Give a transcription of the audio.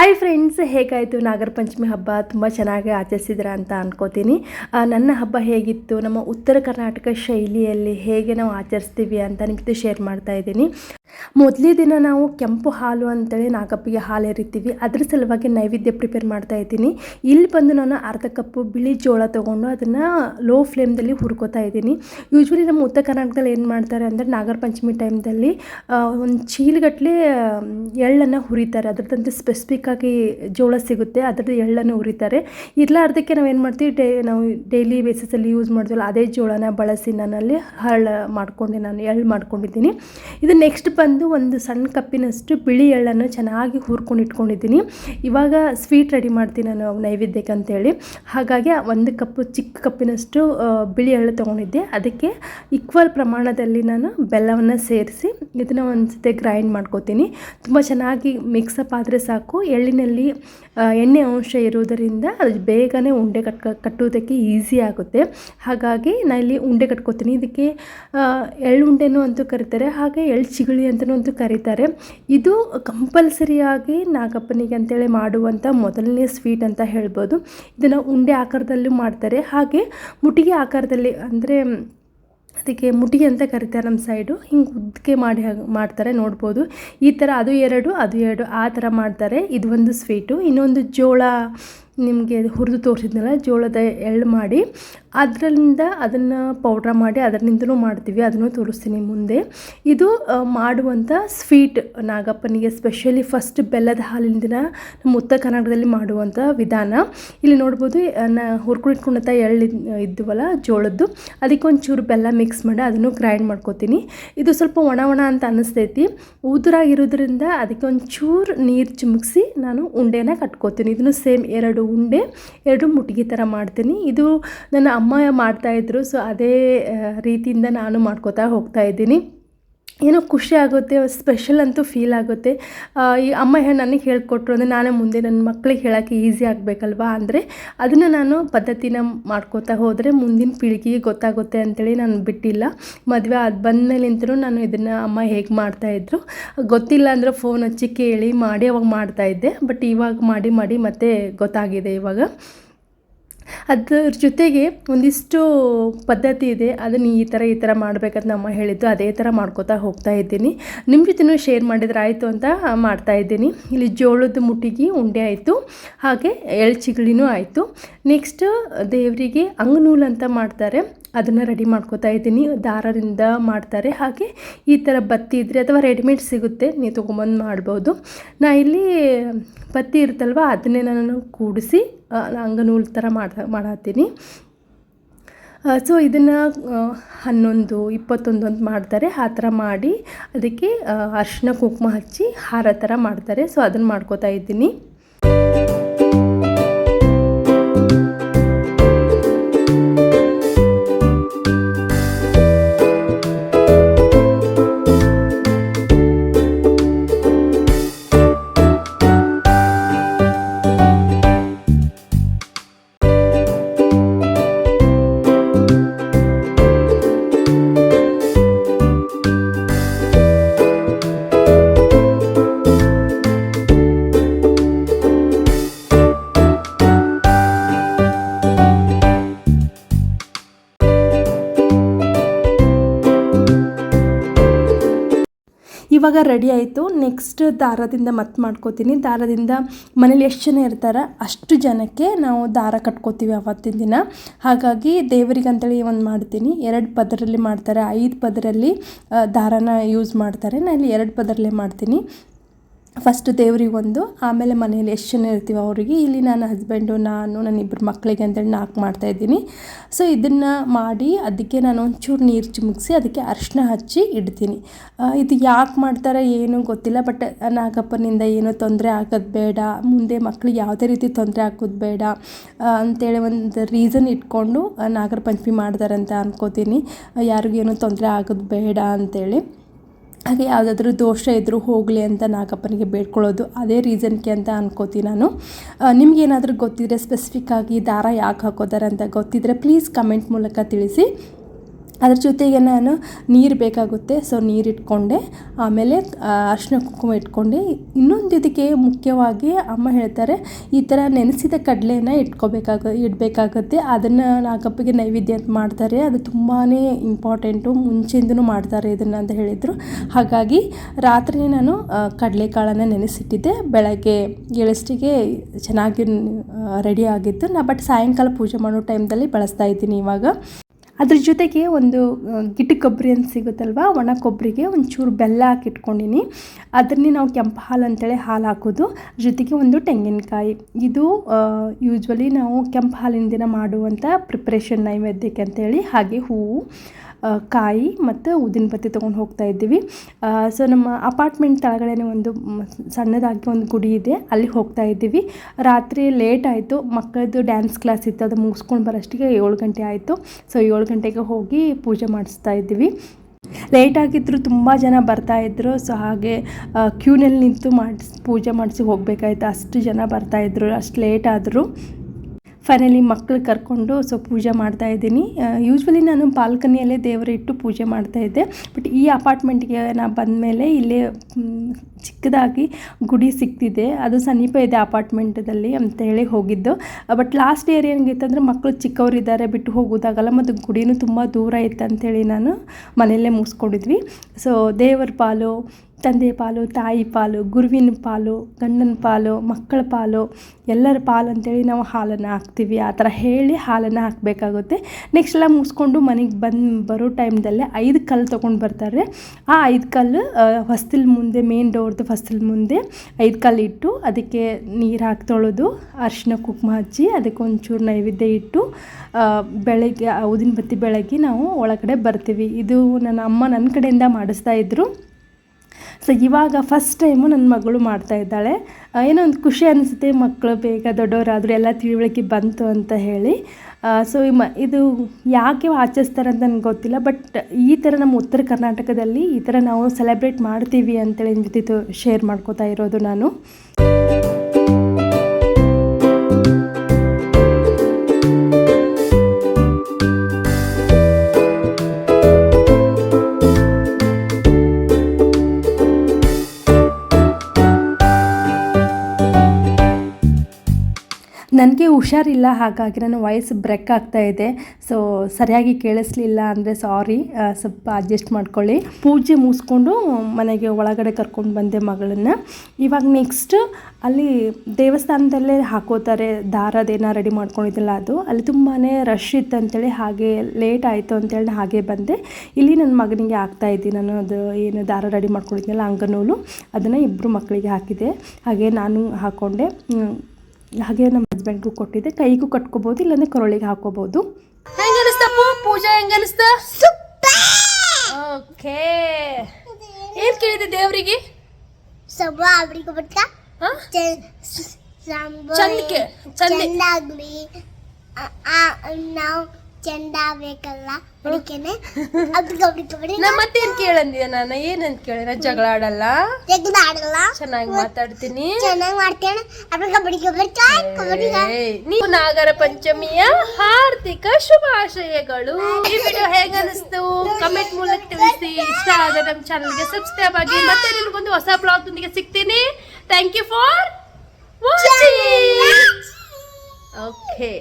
Hi friends ಹೇಗಾಯಿತು? ನಾಗರ ಪಂಚಮಿ ಹಬ್ಬ ತುಂಬ ಚೆನ್ನಾಗಿ ಆಚರಿಸಿದ್ರ ಅಂತ ಅನ್ಕೋತೀನಿ. ನನ್ನ ಹಬ್ಬ ಹೇಗಿತ್ತು? ನಮ್ಮ ಉತ್ತರ ಕರ್ನಾಟಕ ಶೈಲಿಯಲ್ಲಿ ಹೇಗೆ ನಾವು ಆಚರಿಸ್ತೀವಿ ಅಂತ ಜೊತೆ ಶೇರ್ ಮಾಡ್ತಾ ಇದ್ದೀನಿ. ಮೊದಲೇ ದಿನ ನಾವು ಕೆಂಪು ಹಾಲು ಅಂತೇಳಿ ನಾಗಪ್ಪಿಗೆ ಹಾಲು ಎರಿತೀವಿ. ಅದ್ರ ಸಲುವಾಗಿ ನೈವೇದ್ಯ ಪ್ರಿಪೇರ್ ಮಾಡ್ತಾ ಇದ್ದೀನಿ. ಇಲ್ಲಿ ಬಂದು ನಾನು ಅರ್ಧ ಕಪ್ಪು ಬಿಳಿ ಜೋಳ ತೊಗೊಂಡು ಅದನ್ನು ಲೋ ಫ್ಲೇಮ್ದಲ್ಲಿ ಹುರ್ಕೋತಾ ಇದ್ದೀನಿ. ಯೂಶ್ವಲಿ ನಮ್ಮ ಉತ್ತರ ಕರ್ನಾಟಕದಲ್ಲಿ ಏನು ಮಾಡ್ತಾರೆ ಅಂದರೆ ನಾಗರ ಪಂಚಮಿ ಟೈಮ್ದಲ್ಲಿ ಒಂದು ಚೀಲಗಟ್ಟಲೆ ಎಳ್ಳನ್ನು ಹುರಿತಾರೆ. ಅದರದ್ದಂತೆ ಸ್ಪೆಸಿಫಿಕ್ ಆಗಿ ಜೋಳ ಸಿಗುತ್ತೆ. ಅದರದ್ದು ಎಳ್ಳನ್ನು ಹುರಿತಾರೆ. ಇರಲಾರ್ದಕ್ಕೆ ನಾವು ಏನು ಮಾಡ್ತೀವಿ, ಡೇ, ನಾವು ಡೈಲಿ ಬೇಸಿಸಲ್ಲಿ ಯೂಸ್ ಮಾಡ್ತೀವಲ್ಲ, ಅದೇ ಜೋಳನ ಬಳಸಿ ನಾನಲ್ಲಿ ಹರಳು ಮಾಡ್ಕೊಂಡು ನಾನು ಎಳ್ಳು ಮಾಡ್ಕೊಂಡಿದ್ದೀನಿ. ಇದು ನೆಕ್ಸ್ಟ್ ಬಂದು ಒಂದು ಸಣ್ಣ ಕಪ್ಪಿನಷ್ಟು ಬಿಳಿ ಎಳ್ಳನ್ನು ಚೆನ್ನಾಗಿ ಹುರ್ಕೊಂಡು ಇಟ್ಕೊಂಡಿದ್ದೀನಿ. ಇವಾಗ ಸ್ವೀಟ್ ರೆಡಿ ಮಾಡ್ತೀನಿ ನಾನು ನೈವೇದ್ಯಕ್ಕೆ ಅಂತೇಳಿ. ಹಾಗಾಗಿ ಒಂದು ಕಪ್ಪು ಚಿಕ್ಕ ಕಪ್ಪಿನಷ್ಟು ಬಿಳಿ ಎಳ್ಳು ತೊಗೊಂಡಿದ್ದೆ. ಅದಕ್ಕೆ ಈಕ್ವಲ್ ಪ್ರಮಾಣದಲ್ಲಿ ನಾನು ಬೆಲ್ಲವನ್ನು ಸೇರಿಸಿ ಇದನ್ನು ಒಂದು ಸತಿ ಗ್ರೈಂಡ್ ಮಾಡ್ಕೋತೀನಿ. ತುಂಬ ಚೆನ್ನಾಗಿ ಮಿಕ್ಸಪ್ ಆದರೆ ಸಾಕು. ಎಳ್ಳಿನಲ್ಲಿ ಎಣ್ಣೆ ಅಂಶ ಇರುವುದರಿಂದ ಅದು ಬೇಗನೆ ಉಂಡೆ ಕಟ್ ಕಟ್ಟುವುದಕ್ಕೆ ಈಸಿ ಆಗುತ್ತೆ. ಹಾಗಾಗಿ ನಾನು ಇಲ್ಲಿ ಉಂಡೆ ಕಟ್ಕೋತೀನಿ. ಇದಕ್ಕೆ ಎಳ್ಳುಂಡೆನು ಎಳ್ಳು ಉಂಡೆನೂ ಅಂತೂ ಕರೀತಾರೆ. ಹಾಗೆ ಎಳ್ಳು ಚಿಗುಳಿ ಅಂತಲೂ ಅಂತೂ ಕರೀತಾರೆ. ಇದು ಕಂಪಲ್ಸರಿಯಾಗಿ ನಾಗಪ್ಪನಿಗೆ ಅಂತೇಳಿ ಮಾಡುವಂಥ ಮೊದಲನೇ ಸ್ವೀಟ್ ಅಂತ ಹೇಳ್ಬೋದು. ಇದನ್ನು ಉಂಡೆ ಆಕಾರದಲ್ಲೂ ಮಾಡ್ತಾರೆ. ಹಾಗೆ ಮುಟಿಗೆ ಆಕಾರದಲ್ಲಿ ಅಂದರೆ ಅದಕ್ಕೆ ಮುಟಿಗೆ ಅಂತ ಕರಿತಾರೆ ನಮ್ಮ ಸೈಡು ಹಿಂಗೆ ಉದ್ದಕ್ಕೆ ಮಾಡಿ ಮಾಡ್ತಾರೆ ನೋಡ್ಬೋದು. ಈ ಥರ ಅದು ಎರಡು ಅದು ಎರಡು, ಆ ಥರ ಮಾಡ್ತಾರೆ. ಇದು ಒಂದು ಸ್ವೀಟು. ಇನ್ನೊಂದು ಜೋಳ ನಿಮಗೆ ಹುರಿದು ತೋರಿಸಿದ್ನಲ್ಲ, ಜೋಳದ ಎಳ್ಳು ಮಾಡಿ ಅದರಿಂದ ಅದನ್ನು ಪೌಡ್ರ್ ಮಾಡಿ ಅದರಿಂದಲೂ ಮಾಡ್ತೀವಿ, ಅದನ್ನು ತೋರಿಸ್ತೀನಿ ಮುಂದೆ. ಇದು ಮಾಡುವಂಥ ಸ್ವೀಟ್ ನಾಗಪ್ಪನಿಗೆ ಸ್ಪೆಷಲಿ ಫಸ್ಟ್ ಬೆಲ್ಲದ ಹಾಲಿನ ನಮ್ಮ ಉತ್ತರ ಕರ್ನಾಟಕದಲ್ಲಿ ಮಾಡುವಂಥ ವಿಧಾನ. ಇಲ್ಲಿ ನೋಡ್ಬೋದು ನ ಹುರ್ಕೊಂಡಿಟ್ಕೊಂಡಂಥ ಎಳ್ಳು ಇದ್ದವಲ್ಲ ಜೋಳದ್ದು, ಅದಕ್ಕೆ ಒಂಚೂರು ಬೆಲ್ಲ ಮಿಕ್ಸ್ ಮಾಡಿ ಅದನ್ನು ಗ್ರೈಂಡ್ ಮಾಡ್ಕೋತೀನಿ. ಇದು ಸ್ವಲ್ಪ ಒಣ ಒಣ ಅಂತ ಅನ್ನಿಸ್ತೈತಿ ಉದುರಾಗಿರೋದ್ರಿಂದ ಅದಕ್ಕೆ ಒಂಚೂರು ನೀರು ಚಿಮುಕ್ಸಿ ನಾನು ಉಂಡೆನ ಕಟ್ಕೋತೀನಿ. ಇದನ್ನು ಸೇಮ್ ಎರಡು ಉಂಡೆ ಎರಡು ಮುಟ್ಗಿ ಥರ ಮಾಡ್ತೀನಿ. ಇದು ನನ್ನ ಅಮ್ಮ ಮಾಡ್ತಾಯಿದ್ರು ಸೊ ಅದೇ ರೀತಿಯಿಂದ ನಾನು ಮಾಡ್ಕೋತಾ ಹೋಗ್ತಾ ಇದ್ದೀನಿ. ಏನೋ ಖುಷಿ ಆಗುತ್ತೆ ಸ್ಪೆಷಲ್ ಅಂತೂ ಫೀಲ್ ಆಗುತ್ತೆ. ಈ ಅಮ್ಮ ನನಗೆ ಹೇಳ್ಕೊಟ್ರು ಅಂದರೆ ನಾನೇ ಮುಂದೆ ನನ್ನ ಮಕ್ಕಳಿಗೆ ಹೇಳೋಕ್ಕೆ ಈಸಿ ಆಗಬೇಕಲ್ವಾ? ಅಂದರೆ ಅದನ್ನು ನಾನು ಪದ್ಧತಿನ ಮಾಡ್ಕೋತಾ ಹೋದರೆ ಮುಂದಿನ ಪೀಳಿಗೆಗೆ ಗೊತ್ತಾಗುತ್ತೆ ಅಂತೇಳಿ ನಾನು ಬಿಟ್ಟಿಲ್ಲ. ಮದುವೆ ಅದು ಬಂದಮೇಲಿಂತಲೂ ನಾನು ಇದನ್ನು ಅಮ್ಮ ಹೇಗೆ ಮಾಡ್ತಾಯಿದ್ರು ಗೊತ್ತಿಲ್ಲ ಅಂದರೆ ಫೋನ್ ಹಚ್ಚಿ ಕೇಳಿ ಮಾಡಿ ಅವಾಗ ಮಾಡ್ತಾಯಿದ್ದೆ ಬಟ್ ಇವಾಗ ಮಾಡಿ ಮಾಡಿ ಮತ್ತೆ ಗೊತ್ತಾಗಿದೆ ಇವಾಗ. ಅದ್ರ ಜೊತೆಗೆ ಒಂದಿಷ್ಟು ಪದ್ಧತಿ ಇದೆ. ಅದನ್ನು ಈ ಥರ ಈ ಥರ ಮಾಡಬೇಕಂತ ನಮ್ಮ ಹೇಳಿದ್ದು. ಅದೇ ಥರ ಮಾಡ್ಕೋತಾ ಹೋಗ್ತಾ ಇದ್ದೀನಿ. ನಿಮ್ಮ ಜೊತೆನೂ ಶೇರ್ ಮಾಡಿದ್ರೆ ಆಯಿತು ಅಂತ ಮಾಡ್ತಾ ಇದ್ದೀನಿ. ಇಲ್ಲಿ ಜೋಳದ ಮುಟ್ಟಿಗೆ ಉಂಡೆ ಆಯಿತು. ಹಾಗೆ ಎಳ್ಚಿಗಳಿನೂ ಆಯಿತು. ನೆಕ್ಸ್ಟ್ ದೇವರಿಗೆ ಅಂಗನೂಲು ಅಂತ ಮಾಡ್ತಾರೆ. ಅದನ್ನು ರೆಡಿ ಮಾಡ್ಕೋತಾ ಇದ್ದೀನಿ. ದಾರದಿಂದ ಮಾಡ್ತಾರೆ. ಹಾಗೆ ಈ ಥರ ಬತ್ತಿ ಇದ್ದರೆ ಅಥವಾ ರೆಡಿಮೇಡ್ ಸಿಗುತ್ತೆ, ನೀವು ತೊಗೊಂಬಂದು ಮಾಡ್ಬೋದು. ನಾ ಇಲ್ಲಿ ಬತ್ತಿ ಇರುತ್ತಲ್ವ, ಅದನ್ನೇ ನಾನು ಕೂಡಿಸಿ ಅಂಗನೂಲ್ ಥರ ಮಾಡ್ತಾ ಮಾಡತ್ತೀನಿ. ಸೊ ಇದನ್ನು ಹನ್ನೊಂದು, ಇಪ್ಪತ್ತೊಂದು ಅಂತ ಮಾಡ್ತಾರೆ. ಆ ಥರ ಮಾಡಿ, ಅದಕ್ಕೆ ಅರ್ಶಿನ ಕುಂಕುಮ ಹಚ್ಚಿ, ಹಾರ ಥರ ಮಾಡ್ತಾರೆ. ಸೊ ಅದನ್ನು ಮಾಡ್ಕೋತಾ ಇದ್ದೀನಿ. ಇವಾಗ ರೆಡಿ ಆಯಿತು. ನೆಕ್ಸ್ಟ್ ದಾರದಿಂದ ಮತ್ತೆ ಮಾಡ್ಕೋತೀನಿ. ದಾರದಿಂದ ಮನೇಲಿ ಎಷ್ಟು ಜನ ಇರ್ತಾರೆ ಅಷ್ಟು ಜನಕ್ಕೆ ನಾವು ದಾರ ಕಟ್ಕೋತೀವಿ ಅವತ್ತಿನ ದಿನ. ಹಾಗಾಗಿ ದೇವರಿಗೆ ಅಂತೇಳಿ ಒಂದು ಮಾಡ್ತೀನಿ. ಎರಡು ಪದರಲ್ಲಿ ಮಾಡ್ತಾರೆ. ಐದು ಪದರಲ್ಲಿ ದಾರನ ಯೂಸ್ ಮಾಡ್ತಾರೆ. ನಾನು ಇಲ್ಲಿ ಎರಡು ಪದರಲ್ಲೇ ಮಾಡ್ತೀನಿ. ಫಸ್ಟ್ ದೇವ್ರಿಗೆ ಒಂದು, ಆಮೇಲೆ ಮನೇಲಿ ಎಷ್ಟು ಜನ ಇರ್ತೀವಿ ಅವರಿಗೆ, ಇಲ್ಲಿ ನನ್ನ ಹಸ್ಬೆಂಡು ನಾನು, ನನ್ನ ಇಬ್ಬರು ಮಕ್ಕಳಿಗೆ ಅಂತೇಳಿ ನಾಲ್ಕು ಮಾಡ್ತಾಯಿದ್ದೀನಿ ಸೊ ಇದನ್ನು ಮಾಡಿ ಅದಕ್ಕೆ ನಾನು ಒಂಚೂರು ನೀರು ಚಿಮುಕ್ಸಿ ಅದಕ್ಕೆ ಅರಿಶಿನ ಹಚ್ಚಿ ಇಡ್ತೀನಿ. ಇದು ಯಾಕೆ ಮಾಡ್ತಾರೆ ಏನು ಗೊತ್ತಿಲ್ಲ ಬಟ್ ನಾಗಪ್ಪನಿಂದ ಏನೂ ತೊಂದರೆ ಆಗೋದು ಬೇಡ, ಮುಂದೆ ಮಕ್ಕಳಿಗೆ ಯಾವುದೇ ರೀತಿ ತೊಂದರೆ ಆಗೋದು ಬೇಡ ಅಂತೇಳಿ ಒಂದು ರೀಸನ್ ಇಟ್ಕೊಂಡು ನಾಗರ ಪಂಚಮಿ ಮಾಡ್ತಾರೆ ಅಂತ ಅನ್ಕೋತೀನಿ. ಯಾರಿಗೇನು ತೊಂದರೆ ಆಗೋದು ಬೇಡ ಅಂತೇಳಿ. ಹಾಗೆ ಯಾವುದಾದ್ರೂ ದೋಷ ಇದ್ದರೂ ಹೋಗಲಿ ಅಂತ ನಾಗಪ್ಪನಿಗೆ ಬೇಡ್ಕೊಳ್ಳೋದು ಅದೇ ರೀಸನ್ಗೆ ಅಂತ ಅನ್ಕೋತೀನಿ ನಾನು. ನಿಮಗೇನಾದರೂ ಗೊತ್ತಿದ್ರೆ ಸ್ಪೆಸಿಫಿಕ್ ಆಗಿ ದಾರ ಯಾಕೆ ಹಾಕೋತಾರೆ ಅಂತ ಗೊತ್ತಿದ್ರೆ ಪ್ಲೀಸ್ ಕಮೆಂಟ್ ಮೂಲಕ ತಿಳಿಸಿ. ಅದ್ರ ಜೊತೆಗೆ ನಾನು ನೀರು ಬೇಕಾಗುತ್ತೆ. ಸೊ ನೀರು ಇಟ್ಕೊಂಡೆ. ಆಮೇಲೆ ಅರಿಶಿನ ಕುಂಕುಮ ಇಟ್ಕೊಂಡೆ. ಇನ್ನೊಂದು ಇದಕ್ಕೆ ಮುಖ್ಯವಾಗಿ ಅಮ್ಮ ಹೇಳ್ತಾರೆ, ಈ ಥರ ನೆನೆಸಿದ ಕಡಲೆನ ಇಟ್ಕೋಬೇಕಾಗ, ಇಡಬೇಕಾಗುತ್ತೆ. ಅದನ್ನು ನಾಗಪ್ಪಗೆ ನೈವೇದ್ಯ ಅಂತ ಮಾಡ್ತಾರೆ. ಅದು ತುಂಬಾ ಇಂಪಾರ್ಟೆಂಟು ಮುಂಚೆಯಿಂದನೂ ಮಾಡ್ತಾರೆ ಇದನ್ನು ಅಂತ ಹೇಳಿದರು. ಹಾಗಾಗಿ ರಾತ್ರಿ ನಾನು ಕಡಲೆಕಾಳನ್ನು ನೆನೆಸಿಟ್ಟಿದ್ದೆ. ಬೆಳಗ್ಗೆ ಏಳಷ್ಟಿಗೆ ಚೆನ್ನಾಗಿ ರೆಡಿ ಆಗಿತ್ತು. ನಾ ಬಟ್ ಸಾಯಂಕಾಲ ಪೂಜೆ ಮಾಡೋ ಟೈಮ್ದಲ್ಲಿ ಬಳಸ್ತಾ ಇದ್ದೀನಿ ಇವಾಗ. ಅದ್ರ ಜೊತೆಗೆ ಒಂದು ಗಿಟ್ಟ ಕೊಬ್ಬರಿ ಅಂತ ಸಿಗುತ್ತಲ್ವ? ಒಣ ಕೊಬ್ಬರಿಗೆ ಒಂಚೂರು ಬೆಲ್ಲ ಹಾಕಿಟ್ಕೊಂಡಿನಿ. ಅದನ್ನೇ ನಾವು ಕೆಂಪು ಹಾಲು ಅಂತೇಳಿ ಹಾಲು ಹಾಕೋದು. ಜೊತೆಗೆ ಒಂದು ತೆಂಗಿನಕಾಯಿ. ಇದು ಯೂಶ್ವಲಿ ನಾವು ಕೆಂಪು ಹಾಲಿನ ದಿನ ಮಾಡುವಂಥ ಪ್ರಿಪ್ರೇಷನ್ ನೈವೇದ್ಯಕ್ಕೆ ಅಂತೇಳಿ ಹಾಗೆ ಹೂವು. ಕಾಯಿ ಮತ್ತು ಉದ್ದಿನ ಬತ್ತಿ ತೊಗೊಂಡು ಹೋಗ್ತಾ ಇದ್ದೀವಿ. ಸೊ ನಮ್ಮ ಅಪಾರ್ಟ್ಮೆಂಟ್ ಕೆಳಗಡೆ ಒಂದು ಸಣ್ಣದಾಗಿ ಒಂದು ಗುಡಿ ಇದೆ. ಅಲ್ಲಿ ಹೋಗ್ತಾ ಇದ್ದೀವಿ. ರಾತ್ರಿ ಲೇಟ್ ಆಯಿತು. ಮಕ್ಕಳದ್ದು ಡ್ಯಾನ್ಸ್ ಕ್ಲಾಸ್ ಇತ್ತು. ಅದು ಮುಗಿಸ್ಕೊಂಡು ಬರೋಷ್ಟಿಗೆ ಏಳು ಗಂಟೆ ಆಯಿತು. ಸೊ ಏಳು ಗಂಟೆಗೆ ಹೋಗಿ ಪೂಜೆ ಮಾಡಿಸ್ತಾ ಇದ್ದೀವಿ. ಲೇಟ್ ಆಗಿದ್ರು ತುಂಬ ಜನ ಬರ್ತಾ ಇದ್ರು. ಸೊ ಹಾಗೆ ಕ್ಯೂನಲ್ಲಿ ನಿಂತು ಮಾಡಿಸಿ, ಪೂಜೆ ಮಾಡಿಸಿ ಹೋಗಬೇಕಾಯ್ತು. ಅಷ್ಟು ಜನ ಬರ್ತಾಯಿದ್ರು ಅಷ್ಟು ಲೇಟ್ ಆದರು. ಫೈನಲಿ ಮಕ್ಕಳು ಕರ್ಕೊಂಡು ಸೊ ಪೂಜೆ ಮಾಡ್ತಾ ಇದ್ದೀನಿ. ಯೂಶ್ವಲಿ ನಾನು ಬಾಲ್ಕನಿಯಲ್ಲೇ ದೇವರ ಇಟ್ಟು ಪೂಜೆ ಮಾಡ್ತಾ ಇದ್ದೆ. ಬಟ್ ಈ ಅಪಾರ್ಟ್ಮೆಂಟ್ಗೆ ನಾ ಬಂದಮೇಲೆ ಇಲ್ಲೇ ಮ್, ಚಿಕ್ಕದಾಗಿ ಗುಡಿ ಸಿಕ್ತಿದೆ. ಅದು ಸಮೀಪ ಇದೆ ಅಪಾರ್ಟ್ಮೆಂಟದಲ್ಲಿ ಅಂತ ಹೇಳಿ ಹೋಗಿದ್ದು. ಬಟ್ ಲಾಸ್ಟ್ ಇಯರ್ ಏನಾಗಿತ್ತಂದ್ರೆ ಮಕ್ಕಳು ಚಿಕ್ಕವರಿದ್ದಾರೆ ಬಿಟ್ಟು ಹೋಗೋದಾಗಲ್ಲ ಮತ್ತು ಗುಡಿನೂ ತುಂಬ ದೂರ ಇತ್ತು ಅಂಥೇಳಿ ನಾನು ಮನೆಯಲ್ಲೇ ಮುಗಿಸ್ಕೊಂಡಿದ್ವಿ. ಸೊ ದೇವರ ಪಾಲು ತಂದೆ ಪಾಲು, ತಾಯಿ ಪಾಲು, ಗುರುವಿನ ಪಾಲು, ಗಂಡನ ಪಾಲು, ಮಕ್ಕಳ ಪಾಲು, ಎಲ್ಲರ ಪಾಲು ಅಂತೇಳಿ ನಾವು ಹಾಲನ್ನು ಹಾಕ್ತೀವಿ. ಆ ಥರ ಹೇಳಿ ಹಾಲನ್ನು ಹಾಕಬೇಕಾಗುತ್ತೆ. ನೆಕ್ಸ್ಟ್ ಎಲ್ಲ ಮುಗಿಸ್ಕೊಂಡು ಮನೆಗೆ ಬಂದು ಬರೋ ಟೈಮ್ದಲ್ಲೇ ಐದು ಕಲ್ಲು ತೊಗೊಂಡು ಬರ್ತಾರೆ. ಆ ಐದು ಕಲ್ಲು ಹೊಸ್ತಿಲ್ ಮುಂದೆ ಮೇನ್ ಡೋರ್ದು ಹೊಸ್ತಿಲ್ ಮುಂದೆ ಐದು ಕಲ್ಲು ಇಟ್ಟು ಅದಕ್ಕೆ ನೀರು ಹಾಕಿ ತೊಳೆದು ಅರಿಶಿನ ಕುಂಕುಮ ಹಚ್ಚಿ ಅದಕ್ಕೆ ಒಂಚೂರು ನೈವೇದ್ಯ ಇಟ್ಟು ಬೆಳಗ್ಗೆ ಉದಿನ ಬತ್ತಿ ಬೆಳಗ್ಗೆ ನಾವು ಒಳಗಡೆ ಬರ್ತೀವಿ. ಇದು ನನ್ನ ಅಮ್ಮ ನನ್ನ ಕಡೆಯಿಂದ ಮಾಡಿಸ್ತಾ ಇದ್ದರು ಸೊ ಇವಾಗ ಫಸ್ಟ್ ಟೈಮು ನನ್ನ ಮಗಳು ಮಾಡ್ತಾ ಇದ್ದಾಳೆ. ಏನೋ ಒಂದು ಖುಷಿ ಅನಿಸುತ್ತೆ ಮಕ್ಕಳು ಬೇಗ ದೊಡ್ಡವರಾದರೂ ಎಲ್ಲ ತಿಳುವಳಿಕೆ ಬಂತು ಅಂತ ಹೇಳಿ. ಸೊ ಇದು ಯಾಕೆ ಆಚರಿಸ್ತಾರೆ ಅಂತ ನನಗೆ ಗೊತ್ತಿಲ್ಲ ಬಟ್ ಈ ಥರ ನಮ್ಮ ಉತ್ತರ ಕರ್ನಾಟಕದಲ್ಲಿ ಈ ಥರ ನಾವು ಸೆಲೆಬ್ರೇಟ್ ಮಾಡ್ತೀವಿ ಅಂತೇಳಿ ನಿಮ್ಮ ಜೊತೆ ಶೇರ್ ಮಾಡ್ಕೋತಾ ಇರೋದು ನಾನು. ಹುಷಾರಿಲ್ಲ, ಹಾಗಾಗಿ ನನ್ನ ವಾಯ್ಸ್ ಬ್ರೇಕ್ ಆಗ್ತಾ ಇದೆ. ಸೊ ಸರಿಯಾಗಿ ಕೇಳಿಸ್ಲಿಲ್ಲ ಅಂದರೆ ಸಾರಿ. ಸ್ವಲ್ಪ ಅಡ್ಜಸ್ಟ್ ಮಾಡ್ಕೊಳ್ಳಿ. ಪೂಜೆ ಮುಗಿಸ್ಕೊಂಡು ಮನೆಗೆ ಒಳಗಡೆ ಕರ್ಕೊಂಡು ಬಂದೆ ಮಗಳನ್ನು. ಇವಾಗ ನೆಕ್ಸ್ಟ್ ಅಲ್ಲಿ ದೇವಸ್ಥಾನದಲ್ಲೇ ಹಾಕೋತಾರೆ. ದಾರದೇನ ರೆಡಿ ಮಾಡ್ಕೊಂಡಿದ್ದಿಲ್ಲ ಅದು. ಅಲ್ಲಿ ತುಂಬಾ ರಶ್ ಇತ್ತು ಅಂತೇಳಿ ಹಾಗೆ ಲೇಟ್ ಆಯಿತು ಅಂತೇಳಿ ಹಾಗೆ ಬಂದೆ. ಇಲ್ಲಿ ನನ್ನ ಮಗನಿಗೆ ಹಾಕ್ತಾ ಇದ್ದೀನಿ. ನಾನು ಅದು ಏನು ದಾರ ರೆಡಿ ಮಾಡ್ಕೊಂಡಿದ್ನಲ್ಲ ಅಂಗನೂಲು. ಅದನ್ನು ಇಬ್ಬರು ಮಕ್ಕಳಿಗೆ ಹಾಕಿದೆ. ಹಾಗೆ ನಾನು ಹಾಕ್ಕೊಂಡೆ. ಹಾಗೆ ನಮ್ಮ ಹಸ್ಬೆಂಡ್ಗೂ ಕೊಟ್ಟಿದ್ದೆ. ಕೈಗೂ ಕಟ್ಕೋಬೋದು ಇಲ್ಲಾಂದ್ರೆ ಕೊರಳಿಗೆ ಹಾಕೋಬೋದು ಹೆಂಗ ಅನಿಸ್ತಪ್ಪ ಪೂಜಾ ಹೆಂಗ ಅನಿಸ್ತ ಓಕೆ. ಏನ್ ಕೇಳಿದೆ ದೇವ್ರಿಗೆ? ಸಭ ಅವ್ರಿಗೆ ಬಿಟ್ಟ ಚಂದ ಚಂದ ಚಂದಾಗ್ಲಿ. ನಾವು ಚಂದ ಅದಕ್ಕೇನೆ ಬಿಡಿ ನಾ ಮತ್ತೇನ್ ಕೇಳಂದಿದೆ ನಾನು? ಏನಂತ ಕೇಳಿನ ಜಗಳ ಆಡಲ್ಲ? ತೆಗ್ದು ಆಡಲ್ಲ. ಚೆನ್ನಾಗಿ ಮಾತಾಡ್ತೀನಿ. ಚೆನ್ನಾಗಿ ಮಾಡ್ತೇನೆ. ಏಯ್, ನೀವು ನಾಗರ ಪಂಚಮಿಯ ಹಾರ್ದಿಕ ಶುಭಾಶಯಗಳು. ಈ ವಿಡಿಯೋ ಹೇಗ ಅನಿಸ್ತು? ಕಮೆಂಟ್ ಮೂಲಕ ತಿಳಿಸಿ. ಇಷ್ಟ ಆದ ನಮ್ಮ ಚಾನಲ್ಗೆ ಸಬ್ಸ್ಕ್ರೈಬ್ ಆಗಿ. ಮತ್ತೆ ನಿಮ್ಗೊಂದು ಹೊಸ ಬ್ಲಾಗ್ ದೊಂದಿಗೆ ಸಿಗ್ತೀನಿ. Thank you for watching okay